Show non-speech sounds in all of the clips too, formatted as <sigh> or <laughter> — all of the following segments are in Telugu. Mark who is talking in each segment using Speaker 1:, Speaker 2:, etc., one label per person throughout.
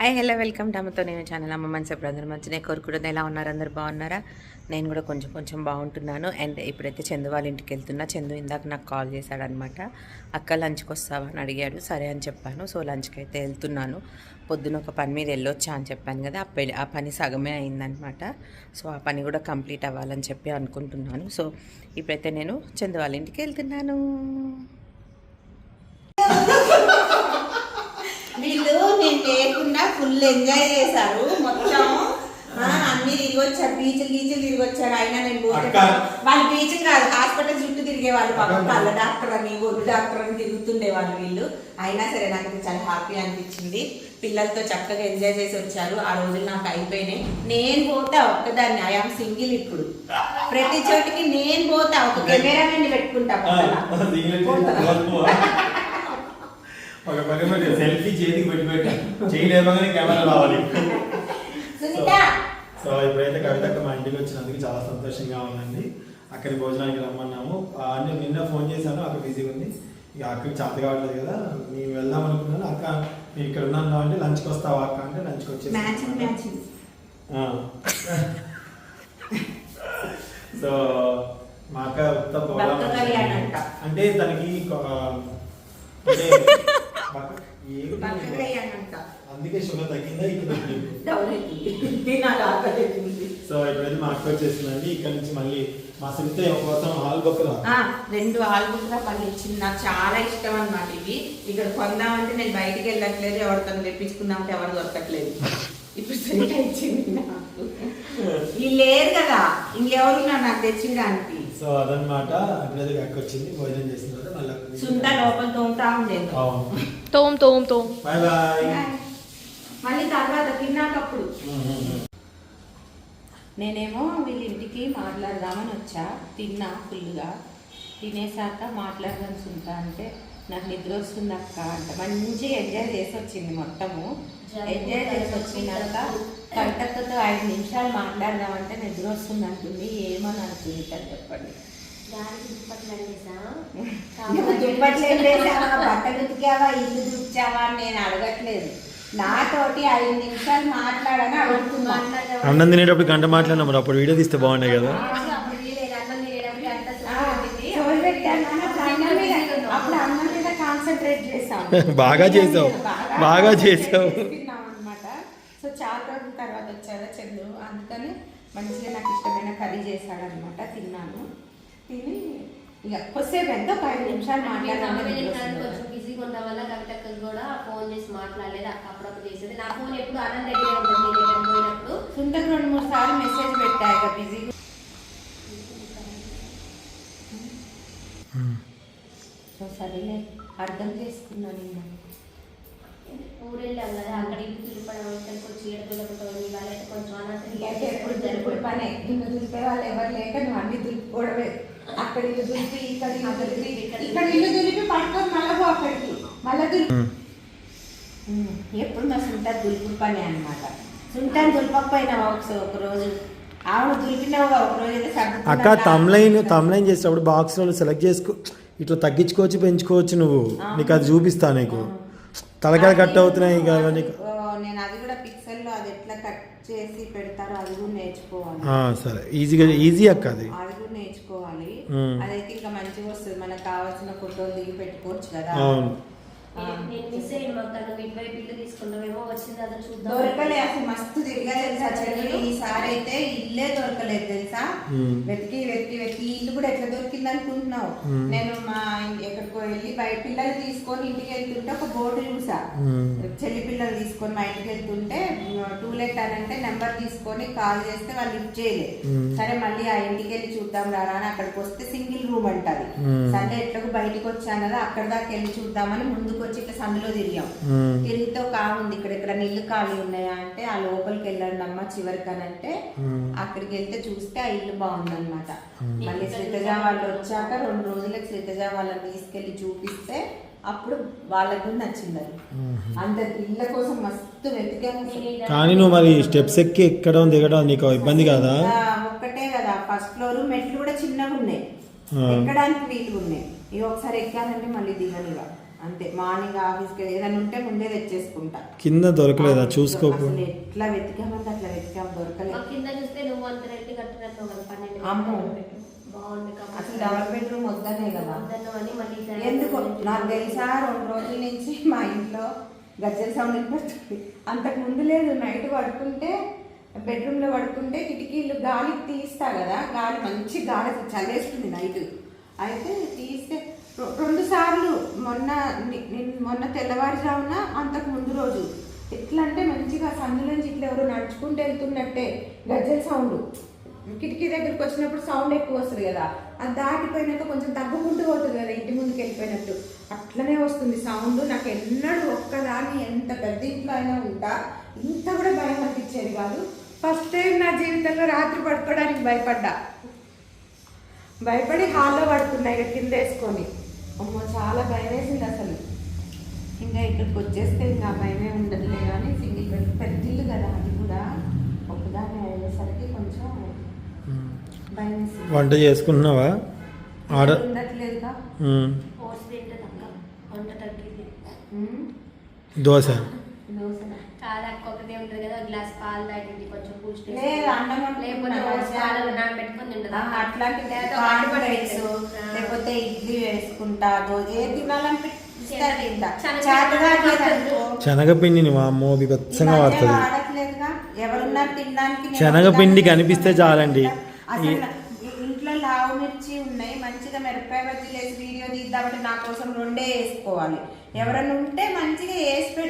Speaker 1: హాయ్ హలో వెల్కమ్ టమ్మతో నేను ఛానల్ అమ్మ మనసు ఎప్పుడు అందరూ మంచిగా కోరుకుంటుంది ఎలా ఉన్నారు? అందరు బాగున్నారా? నేను కూడా కొంచెం కొంచెం బాగుంటున్నాను. అండ్ ఇప్పుడైతే చందు వాళ్ళ ఇంటికి వెళ్తున్నా. చందు ఇందాక నాకు కాల్ చేశాడనమాట అక్క లంచ్కి వస్తావా? అని అడిగాడు. సరే అని చెప్పాను. సో లంచ్కి అయితే వెళ్తున్నాను. పొద్దున ఒక పని మీద వెళ్ళొచ్చా అని చెప్పాను కదా ఆ పెళ్ళి ఆ పని సగమే అయిందనమాట సో ఆ పని కూడా కంప్లీట్ అవ్వాలని చెప్పి అనుకుంటున్నాను. సో ఇప్పుడైతే నేను చందు వాళ్ళ ఇంటికి వెళ్తున్నాను
Speaker 2: వీళ్ళు నేను లేకుండా ఫుల్ ఎంజాయ్ చేశారు. మొత్తం అన్ని తిరిగి వచ్చారు. బీచ్లు గీచులు తిరిగి వచ్చారు. అయినా నేను పోతే. వాళ్ళు బీచ్ కాదు హాస్పిటల్ చుట్టూ తిరిగే వాళ్ళు పాపం కళ్ళ డాక్టర్ అని ఒళ్ళు డాక్టర్ అని తిరుగుతుండే వాళ్ళు. వీళ్ళు అయినా సరే నాకు చాలా హ్యాపీ అనిపించింది. పిల్లలతో చక్కగా ఎంజాయ్ చేసి వచ్చారు. ఆ రోజులు నాకు అయిపోయినాయి. నేను పోతా ఒక్కదాన్ని. ఐఆమ్ సింగిల్ ఇప్పుడు. ప్రతి చోటికి నేను పోతా. ఒక కెమెరామెన్ పెట్టుకుంటా. <laughs> <laughs>
Speaker 3: ఒక పని పెట్టి సెల్ఫీ చేతికి పెట్టి పెట్టా చేయలేమగానే కెమెరా రావాలి. సో ఇప్పుడైతే కవితక్క మా ఇంటికి వచ్చినందుకు చాలా సంతోషంగా ఉందండి. అక్కడి భోజనానికి రమ్మన్నాము. అంటే నిన్న ఫోన్ చేశాను అక్కడ బిజీగా ఉంది. ఇక అక్కడికి చేత కావట్లేదు కదా నేను వెళ్దాం అనుకున్నాను. అక్క నేను ఇక్కడ ఉన్నాను అంటే లంచ్కి వస్తావా అక్క అంటే లంచ్కి వచ్చేసి సో మా అక్క ఉత్త
Speaker 2: అంట.
Speaker 3: తనకి అంటే అందుకే షుగర్ తగ్గిందా
Speaker 2: అవుతుంది.
Speaker 3: సో ఇప్పుడైతే మా అక్క వచ్చేసిందండి. ఇక్కడ నుంచి మళ్ళీ మా సునీత కోసం హాల్ బొక్కలు
Speaker 2: ఆ, రెండు పళ్ళు ఇచ్చింది నాకు చాలా ఇష్టం అన్నమాట ఇవి. ఇక్కడ కొందామంటే నేను బయటికి వెళ్ళట్లేదు. ఎవరితో తెప్పించుకుందామంటే ఎవరు దొరకట్లేదు. ఇప్పుడు సునీత ఇచ్చింది నాకు. వీళ్ళు లేరు కదా. ఇంకెవరున్నారు నాకు తెచ్చిడానికి?
Speaker 3: సో అదనమాట అక్క వచ్చింది భోజనం చేసిన తర్వాత మళ్ళీ
Speaker 2: లోపల తోముతా ఉండేది.
Speaker 3: అవును.
Speaker 1: తోమ్ తోమ్ తోమ్.
Speaker 3: Bye bye.
Speaker 2: మళ్ళీ తర్వాత తిన్నాకప్పుడు. నేనేమో వీళ్ళ ఇంటికి మాట్లాడదామని వచ్చా తిన్నా ఫుల్గా తినేసాక మాట్లాడదాం సుంతా అంటే నాకు నిద్ర వస్తుంది అక్క అంట మంచిగా ఎంజాయ్ చేసి వచ్చింది మొత్తము. ఎంజాయ్ చేసి వచ్చినాక కవితక్కతో ఐదు నిమిషాలు మాట్లాడదామంటే నిద్ర వస్తుంది అంటుంది. ఏమని అంటుంది చెప్పండి. దుప్పట్లు <laughs> వేసావా? ఇల్లు దుచ్చావా అని నేను అడగట్లేదు. నాతోటి ఐదు నిమిషాలు మాట్లాడని అడుగుతున్నా.
Speaker 3: అన్నం తినేటప్పుడు గంట మాట్లాడినా మరి అప్పుడు వీడియో తీస్తే బాగున్నాయి కదా
Speaker 2: ఆ, చెవులు పెట్టాను కానీ అప్పుడు అన్నం మీద- అప్పుడు అన్నం మీద కాన్సన్ట్రేట్ చేసాం
Speaker 3: బాగా చేసావు. బాగా చేసావు.
Speaker 2: అనమాట సో చాలా రోజుల తర్వాత వచ్చాదా చంద్రు అందుకని మంచిగా నాకు ఇష్టమైన కర్రీ చేశాడు అనమాట తిన్నాను. తిని ఇక కొద్దిసేపు ఎంత? ఒక ఐదు నిమిషాలు మాట్లాడాలి
Speaker 4: కొంచెం బిజీగా ఉండడం వల్ల కవితకు కూడా ఫోన్ చేసి మాట్లాడలేదు. అక్క అప్పుడప్పుడు చేసేది. నా ఫోన్ ఎప్పుడు అన్నం దగ్గరే ఉంటుంది నేను ఎక్కడికి పోయినప్పుడు.
Speaker 2: సుందర్ రెండు మూడు సార్లు మెసేజ్ పెట్టా ఇక బిజీ సో సరేలే. అర్థం చేసుకున్నాను నేను.
Speaker 4: కదా అక్కడ ఇల్లు ఇక్కడికి వచ్చి కొంచెం
Speaker 2: ఎప్పుడు జరుపుడు పనే? దులిపే వాళ్ళు ఎవరు లేక నువ్వు అన్ని దులుపుకోవడమే అక్కడ ఇల్లు దులిపి ఇక్కడ ఇల్లు దులిపి ఇక్కడ ఇల్లు దులిపి పట్టుకొని మళ్ళీ పో అక్కడికి. మళ్ళీ దులిపి ఉమ్, ఎప్పుడు మా సుంటా దులుపుడు పని అనమాట సుంటాన్ని దులిపకపోయినా ఒకసారి ఒక రోజు ఆవును దులిపినావుగా ఒక రోజు అయితే సర్దుకున్నా
Speaker 3: అక్క తమ్లైన్ తమ్లైన్ చేసేటప్పుడు బాక్స్లో సెలెక్ట్ చేసుకో. ఇట్లా తగ్గించుకోవచ్చు పెంచుకోవచ్చు నువ్వు. నీకు అది చూపిస్తా నీకు. తలకాయ కట్ అవుతున్నాయి ఇక అవన్నీ.
Speaker 2: ఓ, నేను అది కూడా పిక్సెల్లో అది ఎట్లా కట్ చేసి పెడతారో అది కూడా నేర్చుకోవాలి.
Speaker 3: సరే. ఈజీగా ఈజీ అక్క అది.
Speaker 2: అది కూడా నేర్చుకోవాలి. అదైతే ఇంకా మంచిగా వస్తుంది. మనకు కావాల్సిన ఫోటోలు దిగి పెట్టుకోవచ్చు కదా.
Speaker 3: అవును.
Speaker 4: నేను- మిస్ అయ్యాను మాకు తను ఇటువైపు ఇల్లు వచ్చింది చూద్దాం
Speaker 2: దొరకలే అసలు మస్తు తిరిగా తెలుసా చెల్లి ఈసారి అయితే ఇల్లే దొరకలేదు తెలుసా. వెతికి వెతికి వెతికి ఇల్లు కూడా ఎట్లా దొరికింది అనుకుంటున్నావు. నేను మా ఎక్కడికో వెళ్ళి బయట పిల్లలు తీసుకొని ఇంటికి వెళ్తుంటే ఒక బోర్డు చూసా. చెల్లి పిల్లలు తీసుకొని మా ఇంటికి వెళ్తుంటే టూలెట్ అని అంటే నెంబర్ తీసుకొని కాల్ చేస్తే వాళ్ళు లిఫ్ట్ చేయలే
Speaker 3: మ్మ్.
Speaker 2: సరే మళ్ళీ ఆ ఇంటికి వెళ్ళి చూద్దాం రారా అని అక్కడికి వస్తే సింగిల్ రూమ్ అంటది. సండే ఎట్లకు బయటికి వచ్చాను కదా అక్కడ దాకా వెళ్ళి చూద్దామని ముందుకు వచ్చి ఇట్లా సందులో తిరిగాం. తిరిగితే ఒక ఉంది ఇక్కడ ఇక్కడ నీళ్ళు ఖాళీ ఉన్నాయా అంటే ఆ లోపలికి వెళ్ళండి అమ్మ చివరికి అని అంటే. అక్కడికి వెళ్తే చూస్తే ఆ ఇల్లు బాగుందన్నమాట. మళ్ళీ శ్రీతజ వాళ్ళు వచ్చాక రెండు రోజులకు శ్రీతజ వాళ్ళని తీసుకెళ్ళి చూపిస్తే అప్పుడు వాళ్ళకు నచ్చింది అది. అంత ఇళ్ళ కోసం మస్తు వెతికాము
Speaker 3: కానీ నువ్వు మరి స్టెప్స్ ఎక్కి ఎక్కడం దిగడం నీకు ఇబ్బంది కాదా?
Speaker 2: ఒక్కటే కదా ఫస్ట్ ఫ్లోర్ మెట్లు కూడా చిన్నగా ఉన్నాయి. ఎక్కడానికి వీలుగా ఉన్నాయి ఇవి ఒకసారి ఎక్కానంటే మళ్ళీ దిగనిగా అంతే. మార్నింగ్ ఆఫీస్కి ఏదైనా ఉంటే ముందే తెచ్చేసుకుంటా.
Speaker 3: కింద దొరకలేదా? చూసుకోకు.
Speaker 2: అసలు ఎట్లా వెతికామంటే అట్లా వెతికాం దొరకలేదు
Speaker 4: కింద చూస్తే నువ్వు అంత రెడ్డి కట్టినట్టు కదా పన్నెండు
Speaker 2: అమ్మో.
Speaker 4: బాగుంది
Speaker 2: అసలు డబల్ బెడ్రూమ్ వద్దనే కదా.
Speaker 4: మళ్ళీ ఈసారి
Speaker 2: ఎందుకు? నాకు తెలుసా రెండు రోజుల నుంచి మా ఇంట్లో గజ్జల సౌండ్ వినిపిస్తుంది అంతకు ముందు లేదు నైట్ పడుకుంటే బెడ్రూమ్లో పడుకుంటే కిటికీలు గాలి తీస్తా కదా గాలి మంచి గాలి చల్లేస్తుంది నైట్. అయితే తీస్తే రెండు సార్లు మొన్న మొన్న తెల్లవారుజామున అంతకు ముందు రోజు. ఎట్లా అంటే మంచిగా సందులోంచి ఇట్లా ఎవరో నడుచుకుంటూ వెళ్తున్నట్టే గజ్జల సౌండ్. కిటికీ దగ్గరికి వచ్చినప్పుడు సౌండ్ ఎక్కువ వస్తుంది కదా. అది దాటిపోయినాక కొంచెం తగ్గుకుంటూ పోతుంది కదా ఇంటి ముందుకు వెళ్ళిపోయినట్టు. అట్లనే వస్తుంది సౌండ్. నాకు ఎన్నడూ ఒక్కదాన్ని ఎంత పెద్ద ఇంట్లో అయినా ఉంటా ఇంత కూడా భయం అనిపించేది కాదు. ఫస్ట్ టైం నా జీవితంలో రాత్రి పడుకోవడానికి భయపడ్డా. భయపడి హాల్లో పడుకున్నా ఇక కింద వేసుకొని. అమ్మో చాలా భయం వేసింది అసలు. ఇంకా ఇక్కడికి వచ్చేస్తే ఇంకా భయమే ఉండదులే కానీ సింగిల్ బెడ్ పెద్ద ఇల్లు కదా అది కూడా. ఒకదాన్ని అయ్యేసరికి కొంచెం భయం వేసింది
Speaker 3: వంట చేసుకుంటున్నావా? ఆడ
Speaker 2: ఉండట్లేదుగా.
Speaker 3: దోశ?
Speaker 2: దోశనా?
Speaker 4: చాలా ఒకటే ఉంటుంది కదా గ్లాస్ పాలు తాగింది కొంచెం
Speaker 2: వండుకున్నా.
Speaker 4: లేకపోతే పాలలో నానబెట్టుకొని తింటుంది?
Speaker 2: ఆ, అట్లాంటి లేకపోతే ఇడ్లీ వేసుకుంటా దోశ ఏ తినాలనిపిస్తే అది తింటా
Speaker 4: శనగ
Speaker 2: చేతగా
Speaker 4: పిండి
Speaker 2: లేదనుకో,
Speaker 3: శనగపిండిని మా అమ్మో
Speaker 2: ఈ
Speaker 3: బిభత్సంగా
Speaker 2: మధ్య
Speaker 3: వాడుతుంది
Speaker 2: వాడట్లేదుగా. ఎవరున్నారు తినడానికి నేను
Speaker 3: శనగపిండి కనిపిస్తే చాలండి.
Speaker 2: అసలు ఇంట్లో లావు మిర్చి ఉన్నాయి. మంచిగా మిరపకాయ బజ్జీలు వేసి వీడియో తీద్దామంటే నా కోసం రెండే వేసుకోవాలి. ఎవరైనా ఉంటే మంచిగా వేసి పెడితే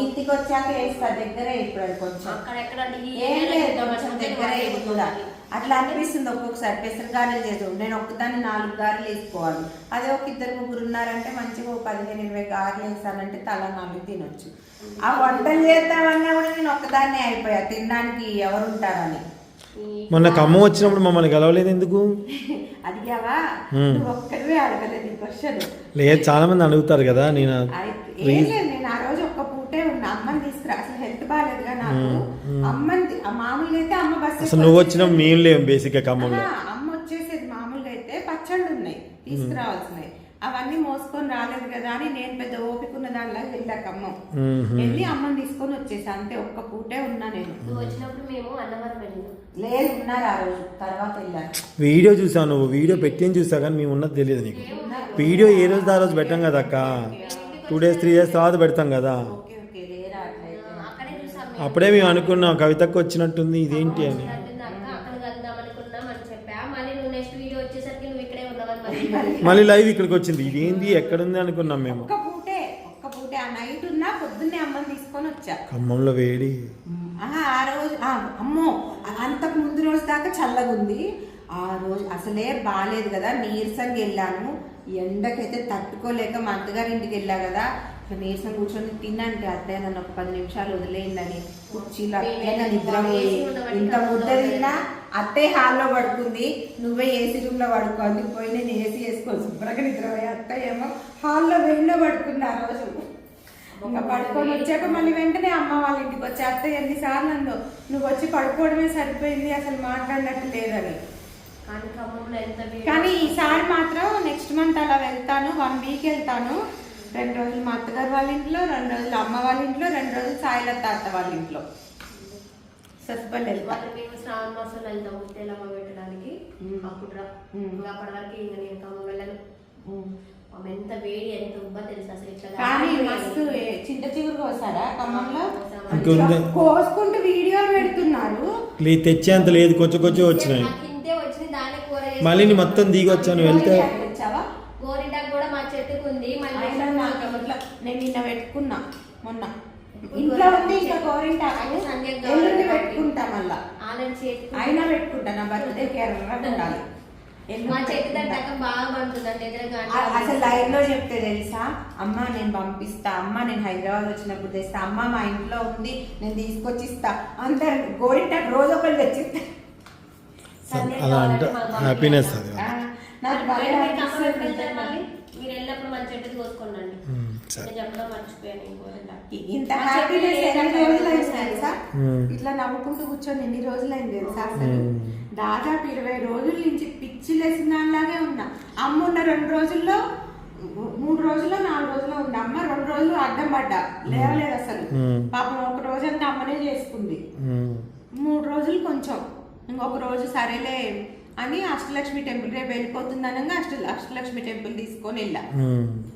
Speaker 2: ఇంటికి వచ్చాక వేస్తా దగ్గరే ఇప్పుడు అది కొంచెం దగ్గర ఇది కూడా. అట్లా అనిపిస్తుంది ఒక్కొక్కసారి పెసర గారెలు చేసాం నేను ఒక్కదాన్ని నాలుగు గారెలు వేసుకోవాలి. అదే ఒక ఇద్దరు ముగ్గురు ఉన్నారంటే మంచిగా ఒక పదిహేను ఇరవై గారెలు వేసానంటే తల నాలుగు తినొచ్చు. ఆ వంటలు చేద్దామన్నా కూడా నేను ఒక్కదాన్నే అయిపోయా తినడానికి ఎవరు ఉంటారని.
Speaker 4: ఈ-
Speaker 3: మొన్న ఖమ్మం వచ్చినప్పుడు మమ్మల్ని కలవలేదు ఎందుకు? <laughs> లేదు చాలా మంది అడుగుతారు కదా నేను
Speaker 2: ఏం లేదు నేను ఆ రోజు ఒక్క పూటే ఉన్నా. అమ్మని తీసుకురా. అసలు హెల్త్ బాగాలేదుగా నాకు. అమ్మని తీ- ఆ మామూలుగా అయితే అమ్మ బస్
Speaker 3: అసలు నువ్వు వచ్చిన మేము లేవు బేసిక్గా ఖమ్మంలో.
Speaker 2: అమ్మ వచ్చేసేది మామూలుగా అయితే పచ్చళ్ళు ఉన్నాయి. తీసుకురావాల్సినవి. అవన్నీ మోసుకొని రాలేదు కదా అని నేను పెద్ద ఓపిక ఉన్న దానిలా వెళ్ళాక అమ్మ.
Speaker 3: మ్మ్.
Speaker 2: వెళ్ళి అమ్మని తీసుకొని వచ్చేసా. అంతే ఒక్క పూటే ఉన్నా నేను.
Speaker 4: వచ్చినప్పుడు మేము అన్నవరం వెళ్ళినాం.
Speaker 2: లేదు ఉన్నారు ఆ రోజు. తర్వాత వెళ్ళాను
Speaker 3: వీడియో చూసావు నువ్వు. వీడియో పెట్టింది చూసావు కానీ మేము ఉన్నది తెలియదు నీకు. వీడియో ఏ రోజు ఆ రోజు పెట్టాం కదా అక్క? టూ డేస్ త్రీ డేస్ తర్వాత పెడతాం కదా.
Speaker 2: ఓకే ఓకే లేరా అట్లయితే.
Speaker 4: అక్కడే చూసాం మేము.
Speaker 3: అప్పుడే మేము అనుకున్నాం కవితకు వచ్చినట్టుంది ఇదేంటి అని
Speaker 4: వచ్చినట్టుంది అక్క, అక్కడ కలుద్దాం అనుకున్నాం అని చెప్పా మళ్ళీ నువ్వు నెక్స్ట్ వీడియో వచ్చేసరికి నువ్వు ఇక్కడే ఉన్నావని మళ్ళీ
Speaker 3: లైవ్ ఇక్కడికి వచ్చింది. ఇదేంది? ఎక్కడుంది అనుకున్నాం మేము.
Speaker 2: ఒక్క పూటే ఒక్క పూటే. ఆ నైట్ ఉన్నా పొద్దున్నే అమ్మని తీసుకొని వచ్చా.
Speaker 3: ఖమ్మంలో వేడి.
Speaker 2: ఆహా, ఆ రోజు ఆ, అమ్మో అంతకు ముందు రోజు దాకా చల్లగా ఉంది ఆ రోజు అసలే బాగాలేదు కదా. నీరసంగా వెళ్ళాను. ఎండకైతే తట్టుకోలేక మా అత్తగారి ఇంటికి వెళ్ళా కదా. ఇక నీరసం కూర్చొని తిన్నంటే అత్తయ్య నన్ను ఒక పది నిమిషాలు వదిలేయండి కుర్చీలో అత్తయ్య నిద్రపోయి ఇంత ముద్ద తిన్నా అత్తయ్య హాల్లో పడుకుంది. నువ్వే ఏసీ రూమ్లో పడుకోండి పోయి నేను ఏసీ వేసుకోవాలి శుభ్రంగా నిద్రపోయి అత్తయ్య ఏమో హాల్లో వెళ్ళో పడుకుంది ఆ రోజు. ఇంకా పడుకొని వచ్చాక మళ్ళీ వెంటనే అమ్మ వాళ్ళ ఇంటికి వచ్చి అత్తయ్య ఎన్నిసార్లు అందో నువ్వు వచ్చి పడుకోవడమే సరిపోయింది అసలు మాట్లాడినట్టు లేదని.
Speaker 4: కానీ
Speaker 2: ఈసారి మాత్రం నెక్స్ట్ మంత్ అలా వెళ్తాను వన్ వీక్ వెళ్తాను. రెండు రోజులు మా అత్తగారు వాళ్ళ ఇంట్లో రెండు రోజులు అమ్మ వాళ్ళ ఇంట్లో రెండు రోజులు సాయిలత్త అత్త వాళ్ళ ఇంట్లో. సత్పల్లి వెళ్తా
Speaker 4: మళ్ళీ మేము శ్రావణ మాసంలో వెళ్తాము తెలమ్మ పెట్టడానికి. అప్పుడు రా. ఇంకా అప్పటి వరకు ఇంకా నేను ఖమ్మం వెళ్ళను. ఎంత వేడి ఎంత ఉబ్బ తెలుసు అసలు ఇట్లా
Speaker 2: కానీ. మస్తు చింత చిగురు కోసారా ఖమ్మంలో. కోసుకుంటూ వీడియోలు పెడుతున్నారు.
Speaker 3: లే తెచ్చేంత లేదు కొంచెం కొంచెం వచ్చినాయి.
Speaker 4: నాకు ఇంతే వచ్చింది దాన్ని కూర చేసి-
Speaker 3: మళ్ళీ నీ మొత్తం దిగి వచ్చాను వెళ్తే.
Speaker 2: తెచ్చావా?
Speaker 4: గోరింటాకు కూడా మా చెట్టుకు ఉంది మళ్ళీ
Speaker 2: అయినా నాకు అట్లా నేను నిన్న పెట్టుకున్నా మొన్న. ఇంట్లో ఉంది ఇంకా గోరింటాకు ఎల్లుండి. పెట్టుకుంటా మళ్ళా. అయినా పెట్టుకుంటా నా బర్త్డే ఉండాలి.
Speaker 4: చెట్టు బాగా
Speaker 2: అసలు లైవ్లో చెప్తే తెలుసా? అమ్మ నేను పంపిస్తా అమ్మ నేను హైదరాబాద్ వచ్చినప్పుడు తెస్తా అమ్మ మా ఇంట్లో ఉంది నేను తీసుకొచ్చి ఇస్తా అందరు గోరింటాకు రోజు ఒకళ్ళు తెచ్చిస్తా.
Speaker 3: అలా అంటే హ్యాపీనెస్ అది.
Speaker 2: నాకు భలే
Speaker 4: మీరు వెళ్ళినప్పుడు మన చెట్టుది కోసుకోండి.
Speaker 2: ఇంత హ్యాపీనెస్ ఎన్ని రోజులైంది తెలుసా. ఇట్లా నవ్వుకుంటూ కూర్చొని ఎన్ని రోజులైంది తెలుసా అసలు. దాదాపు ఇరవై రోజుల నుంచి పిచ్చి లేసిన దానిలాగే ఉన్నా. అమ్మ ఉన్న రెండు రోజుల్లో మూడు రోజుల్లో నాలుగు రోజుల్లో ఉంది అమ్మ రెండు రోజులు అడ్డం పడ్డా. లేవలేదు అసలు. పాపం ఒక రోజంతా అమ్మనే చేసుకుంది. మూడు రోజులు కొంచెం. ఇంకొక రోజు సరేలే అని అష్టలక్ష్మి టెంపుల్ రేపు వెళ్ళిపోతుంది అనగా అష్ట అష్టలక్ష్మి టెంపుల్ తీసుకొని వెళ్ళా.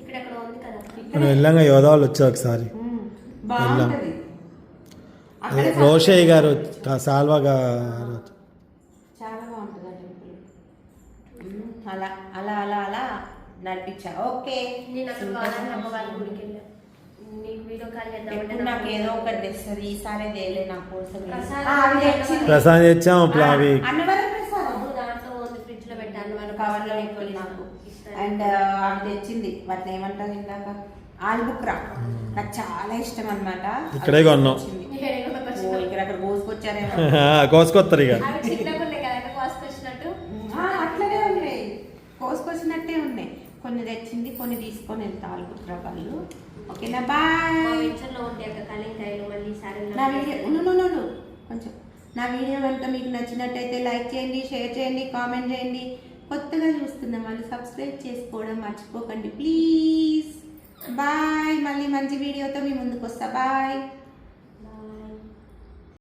Speaker 4: ఇక్కడ
Speaker 3: మనం వెళ్ళంగా యోధా వాళ్ళు వచ్చారు ఒకసారి.
Speaker 2: అక్కడ
Speaker 3: రోషయ్య గారు సాల్వా గారు
Speaker 2: అలా అలా అలా అలా నడిపించా. ఓకే.
Speaker 4: నేను వాళ్ళ వాళ్ళ గుడికి వెళ్ళా. నీకు
Speaker 2: ఏదో ఒకటి తెస్తుంది. ఈసారి తేలే నా కోసం
Speaker 4: ప్రసాదం
Speaker 2: ఆ, అవి తెచ్చింది.
Speaker 3: ప్రసాదం తెచ్చాం ఇప్పుడు అవి
Speaker 2: ఆ, అన్నవరం ప్రసాదం.
Speaker 4: అప్పుడు దాంట్లో ఉంది ఫ్రిడ్జ్లో పెట్టాను వాళ్ళ
Speaker 2: కవర్లో పెట్టుకుని నాకు అండ్ అవి తెచ్చింది. వాటిని ఏమంటారు ఇందాక? ఆల్బుక్రా నాకు చాలా ఇష్టం అనమాట
Speaker 3: ఇక్కడే కొన్నాం.
Speaker 2: ఇక్కడ అక్కడ కోసుకొచ్చారేమో. <laughs>
Speaker 3: కోసుకొస్తారు ఇక.
Speaker 2: అట్లనే ఉన్నాయి. కోసుకొచ్చినట్టే ఉన్నాయి. కొన్ని తెచ్చింది కొన్ని తీసుకొని వెళ్తా ఆల్బుక్రా వాళ్ళు. ఓకేనా బాయ్. నా వీడియో. కొంచెం నా వీడియో కనుక మీకు నచ్చినట్టయితే లైక్ చేయండి షేర్ చేయండి కామెంట్ చేయండి. కొత్తగా చూస్తున్న వాళ్ళు సబ్స్క్రైబ్ చేసుకోవడం మర్చిపోకండి. ప్లీజ్. బాయ్. మళ్ళీ మంచి వీడియోతో మీ ముందుకు వస్తా బాయ్.